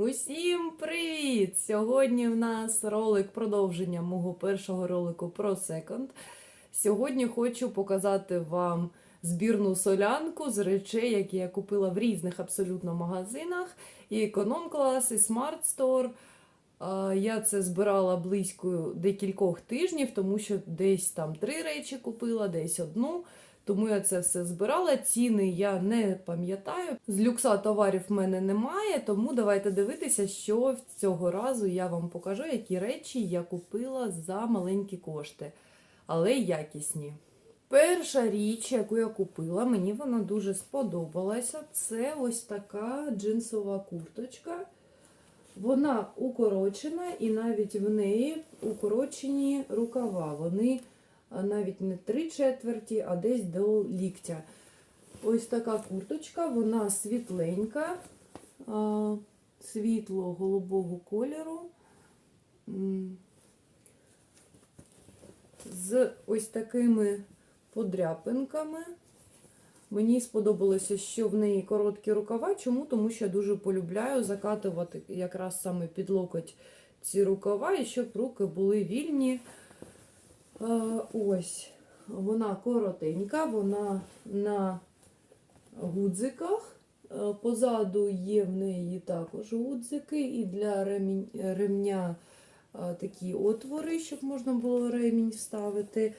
Усім привіт! Сьогодні в нас ролик продовження мого першого ролику про секонд. Сьогодні хочу показати вам збірну солянку з речей, які я купила в різних абсолютно магазинах. І економ-клас, і смарт стор. Я це збирала близько декількох тижнів, тому що десь там три речі купила, десь одну. Тому я це все збирала. Ціни я не пам'ятаю. З люкса товарів в мене немає, тому давайте дивитися, що цього разу я вам покажу, які речі я купила за маленькі кошти, але якісні. Перша річ, яку я купила, мені вона дуже сподобалася. Це ось така джинсова курточка. Вона укорочена, і навіть в неї укорочені рукава. Вони навіть не три четверті, а десь до ліктя. Ось така курточка, вона світленька, світло-голубого кольору. З ось такими подряпинками. Мені сподобалося, що в неї короткі рукава. Чому? Тому що я дуже полюбляю закатувати якраз саме під локоть ці рукава, і щоб руки були вільні. Ось, вона коротенька, вона на гудзиках. Позаду є в неї також гудзики, і для ремня такі отвори, щоб можна було ремінь вставити.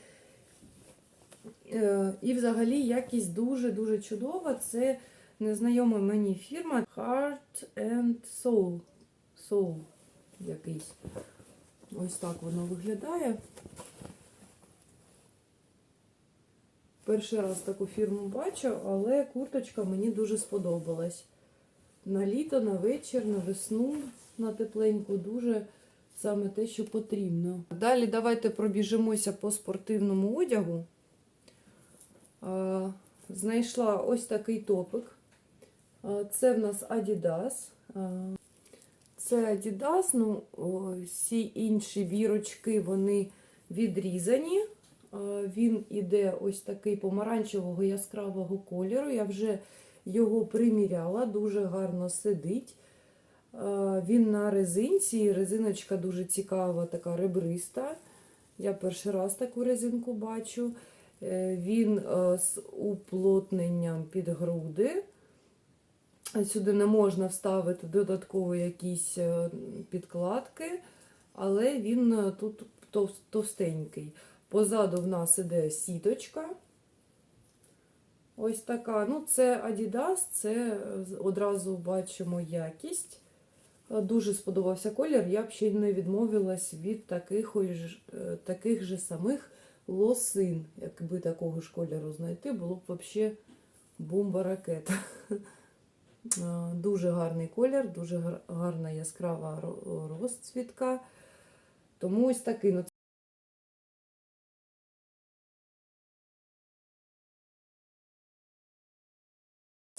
Е, і взагалі якість дуже-дуже чудова. Це незнайома мені фірма Heart and Soul. Soul якийсь. Ось так воно виглядає. Перший раз таку фірму бачу, але курточка мені дуже сподобалась. На літо, на вечір, на весну, на тепленьку, дуже саме те, що потрібно. Далі давайте пробіжимося по спортивному одягу. Знайшла ось такий топик. Це в нас Adidas. Це Adidas, ну, всі інші бірочки вони відрізані. Він іде ось такий помаранчевого яскравого кольору. Я вже його приміряла, дуже гарно сидить. Він на резинці, резиночка дуже цікава, така ребриста. Я перший раз таку резинку бачу. Е, він е, з уплотненням під груди. Сюди не можна вставити додатково якісь е, підкладки, але він тут товстенький. Позаду в нас іде сіточка. Ось така. Ну, це Adidas, це одразу бачимо якість. Дуже сподобався колір. Я б ще не відмовилась від таких, таких же самих лосин. Якби такого ж кольору знайти, було б взагалі бомба-ракета. Дуже гарний колір, дуже гарна яскрава розцвітка. Тому ось такий.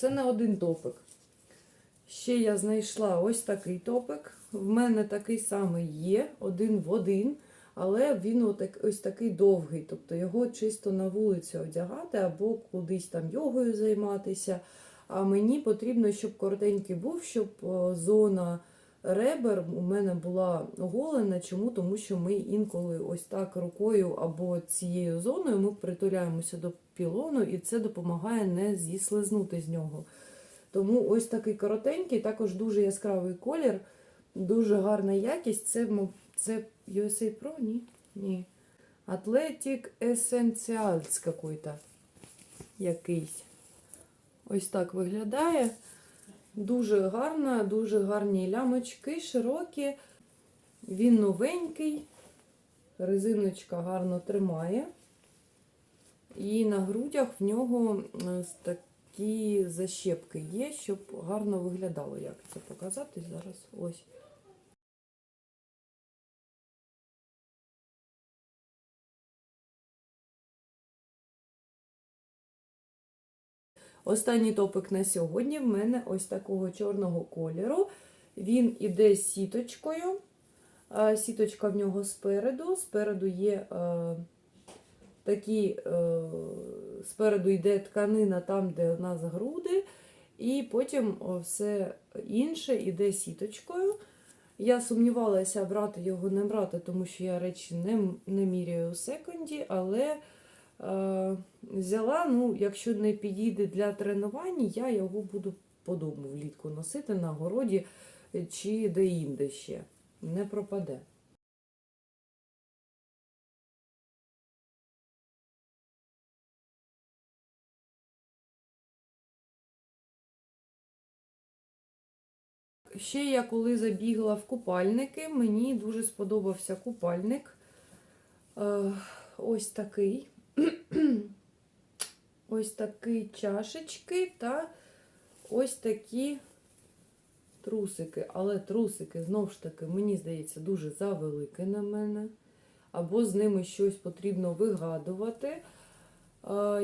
Це не один топик. Ще я знайшла ось такий топик. В мене такий самий є, один в один, але він ось такий довгий. Тобто його чисто на вулицю одягати або кудись там йогою займатися. А мені потрібно, щоб коротенький був, щоб зона ребер у мене була оголена. Чому? Тому що ми інколи ось так рукою або цією зоною ми притуляємося до пілону, і це допомагає не зіслизнути з нього. Тому ось такий коротенький, також дуже яскравий колір, дуже гарна якість. Це це USA Pro? Ні? Ні. Athletic Essentials какой-то якийсь. Ось так виглядає. Дуже гарна, дуже гарні лямочки, широкі. Він новенький, резиночка гарно тримає. І на грудях в нього такі защепки є, щоб гарно виглядало. Як це показати зараз? Ось. Останній топик на сьогодні в мене ось такого чорного кольору. Він іде сіточкою. Сіточка в нього спереду. Спереду є е, такі, е, спереду йде тканина там, де у нас груди, і потім все інше іде сіточкою. Я сумнівалася, брати його, не брати, тому що я речі не, не міряю у секунді, але взяла, ну, якщо не підійде для тренувань, я його буду по дому влітку носити на городі е, чи де-інде ще. Не пропаде. Ще я коли забігла в купальники, мені дуже сподобався купальник. Е, ось такий. ось такі чашечки та ось такі трусики. Але трусики, знову ж таки, мені здається, дуже завеликі на мене. Або з ними щось потрібно вигадувати,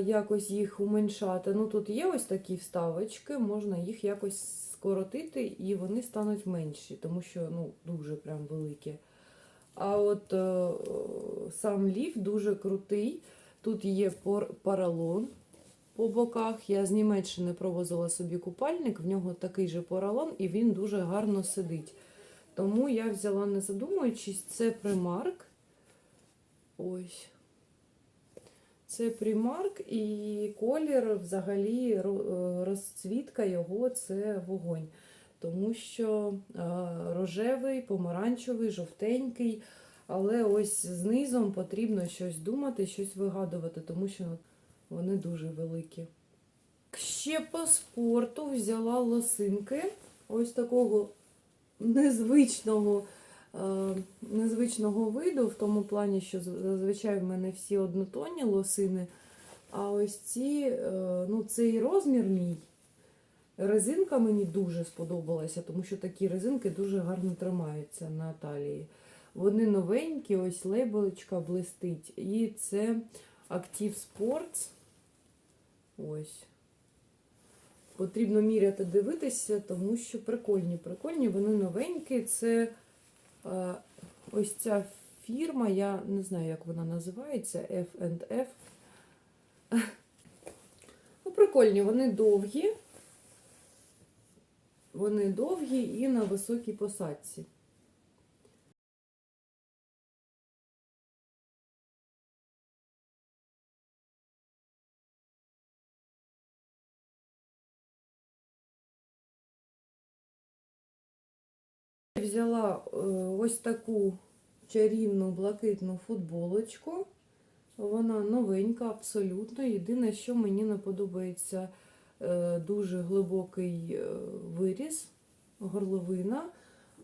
якось їх уменьшати. Ну, тут є ось такі вставочки, можна їх якось скоротити, і вони стануть менші, тому що ну, дуже прям великі. А от е, сам ліф дуже крутий. Тут є пор- поролон по боках. Я з Німеччини провозила собі купальник, в нього такий же поролон, і він дуже гарно сидить. Тому я взяла, не задумуючись, це примарк. Ось. Це примарк і колір, взагалі, е, розцвітка його це вогонь. Тому що е, рожевий, помаранчевий, жовтенький. Але ось з низом потрібно щось думати, щось вигадувати, тому що вони дуже великі. Ще по спорту взяла лосинки ось такого незвичного, е, незвичного виду, в тому плані, що зазвичай в мене всі однотонні лосини. А ось ці, е, ну, цей розмір мій. Резинка мені дуже сподобалася, тому що такі резинки дуже гарно тримаються на талії. Вони новенькі, ось лейбочка блистить. І це Active Sports. Ось. Потрібно міряти, дивитися, тому що прикольні. Прикольні, вони новенькі. Це е, ось ця фірма, я не знаю, як вона називається, F&F. Ну, прикольні, вони довгі. Вони довгі і на високій посадці. Взяла е, ось таку чарівну блакитну футболочку. Вона новенька, абсолютно. Єдине, що мені не подобається е, дуже глибокий е, виріз, горловина,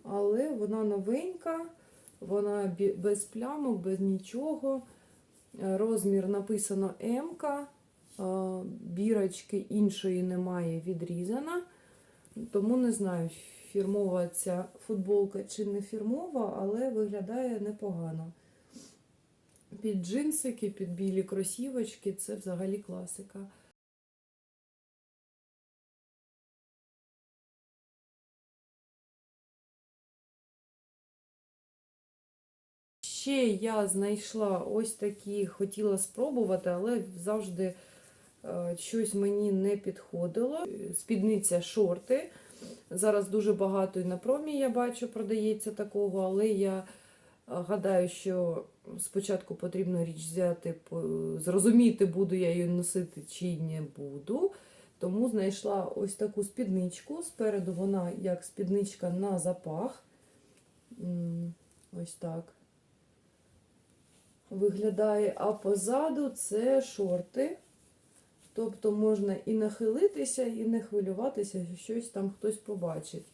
але вона новенька, вона без плямок, без нічого. Розмір написано М, бірочки іншої немає відрізана. Тому не знаю, фірмова ця футболка чи не фірмова, але виглядає непогано. Під джинсики, під білі кросівочки це взагалі класика. Ще я знайшла ось такі, хотіла спробувати, але завжди щось мені не підходило. Спідниця шорти. Зараз дуже багато і на промі я бачу, продається такого, але я е, гадаю, що спочатку потрібно річ взяти, зрозуміти, буду я її носити чи не буду. Тому знайшла ось таку спідничку. Спереду вона як спідничка на запах. Ось так. Виглядає, а позаду це шорти. Тобто можна і нахилитися, і не хвилюватися, що щось там хтось побачить.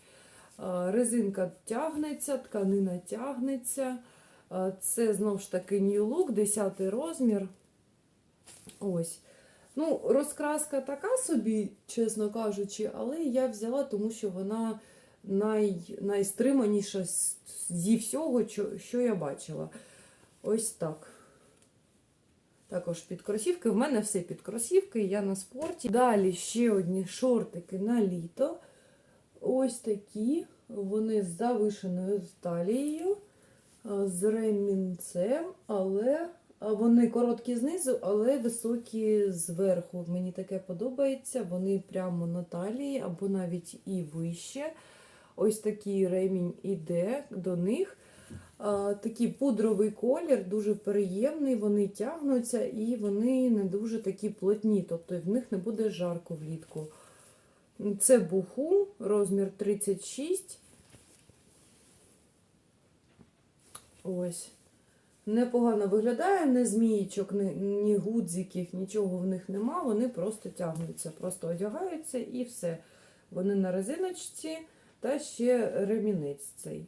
Резинка тягнеться, тканина тягнеться. Це знову ж таки New Look, 10 розмір. Ось. Ну, розкраска така собі, чесно кажучи, але я взяла, тому що вона най, найстриманіша зі всього, що, я бачила. Ось так. Також під кросівки. В мене все під кросівки, я на спорті. Далі ще одні шортики на літо. Ось такі. Вони з завишеною талією, з ремінцем, але Вони короткі знизу, але високі зверху. Мені таке подобається. Вони прямо на талії або навіть і вище. Ось такий ремінь іде до них. Такий пудровий колір, дуже приємний, вони тягнуться і вони не дуже такі плотні, тобто в них не буде жарко влітку. Це буху, розмір 36. Ось. Непогано виглядає, не змієчок, ні гудзиків, нічого в них нема, вони просто тягнуться, просто одягаються і все. Вони на резиночці та ще ремінець цей.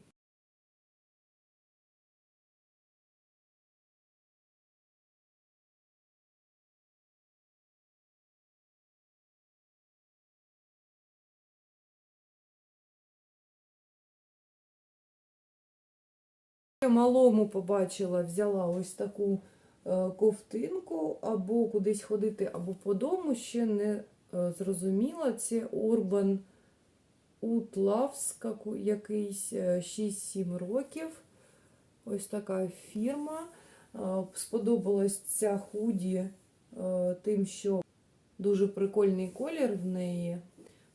Малому побачила, взяла ось таку е, ковтинку, або кудись ходити, або по дому. Ще не е, зрозуміла. Це Urban Утлавс якийсь е, 6-7 років. Ось така фірма. Е, Сподобалась ця худі е, тим, що дуже прикольний колір в неї,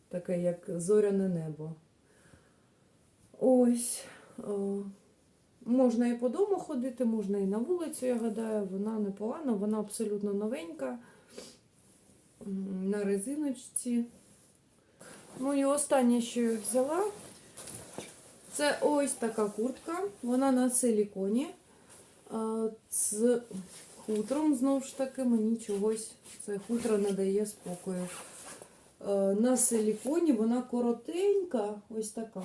таке як зоряне небо. Ось. Можна і по дому ходити, можна і на вулицю, я гадаю, вона непогана, вона абсолютно новенька. На резиночці. Ну і останнє, що я взяла, це ось така куртка. Вона на силіконі. З хутром, знову ж таки, мені чогось це хутро не дає спокою. На силіконі вона коротенька, ось така.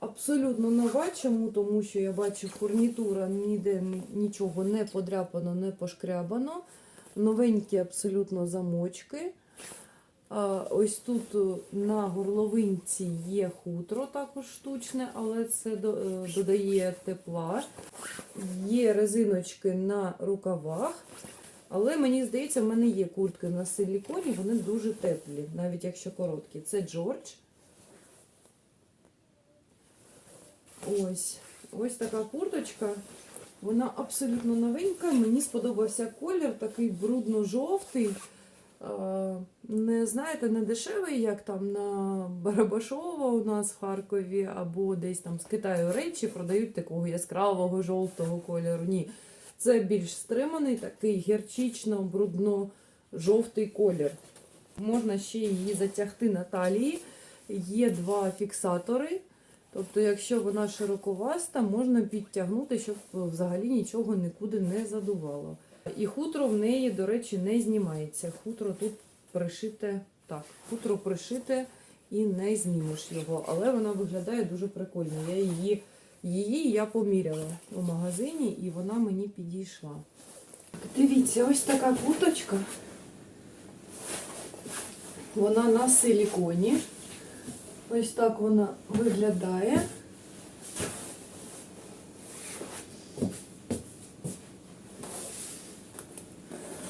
Абсолютно нова. Чому? Тому що я бачу, фурнітура ніде нічого не подряпано, не пошкрябано. Новенькі абсолютно замочки. Ось тут е, на горловинці є хутро, також штучне, але це е, додає тепла. Є резиночки на рукавах. Але мені здається, в мене є куртки на силіконі, вони дуже теплі, навіть якщо короткі. Це Джордж. Ось. Ось така курточка. Вона абсолютно новенька. Мені сподобався колір, такий брудно-жовтий. Не знаєте, не дешевий, як там на Барабашова у нас в Харкові, або десь там з Китаю речі продають такого яскравого жовтого кольору. Ні. Це більш стриманий, такий гірчично-брудно-жовтий колір. Можна ще її затягти на талії. Є два фіксатори. Тобто, якщо вона широковаста, можна підтягнути, щоб взагалі нічого нікуди не задувало. І хутро в неї, до речі, не знімається. Хутро тут пришите так, хутро пришите і не знімеш його. Але вона виглядає дуже прикольно. Я її, її я поміряла у магазині і вона мені підійшла. Дивіться, ось така куточка. Вона на силіконі. Ось так вона виглядає.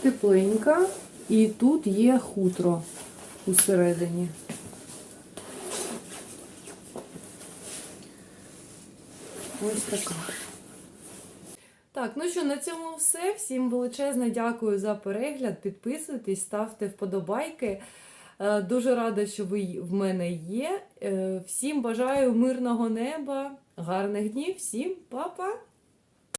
Тепленька. І тут є хутро усередині. Ось така. Так, ну що, на цьому все. Всім величезне дякую за перегляд. Підписуйтесь, ставте вподобайки. Е, Дуже рада, що ви в мене є. Е, Всім бажаю мирного неба, гарних днів, всім па-па!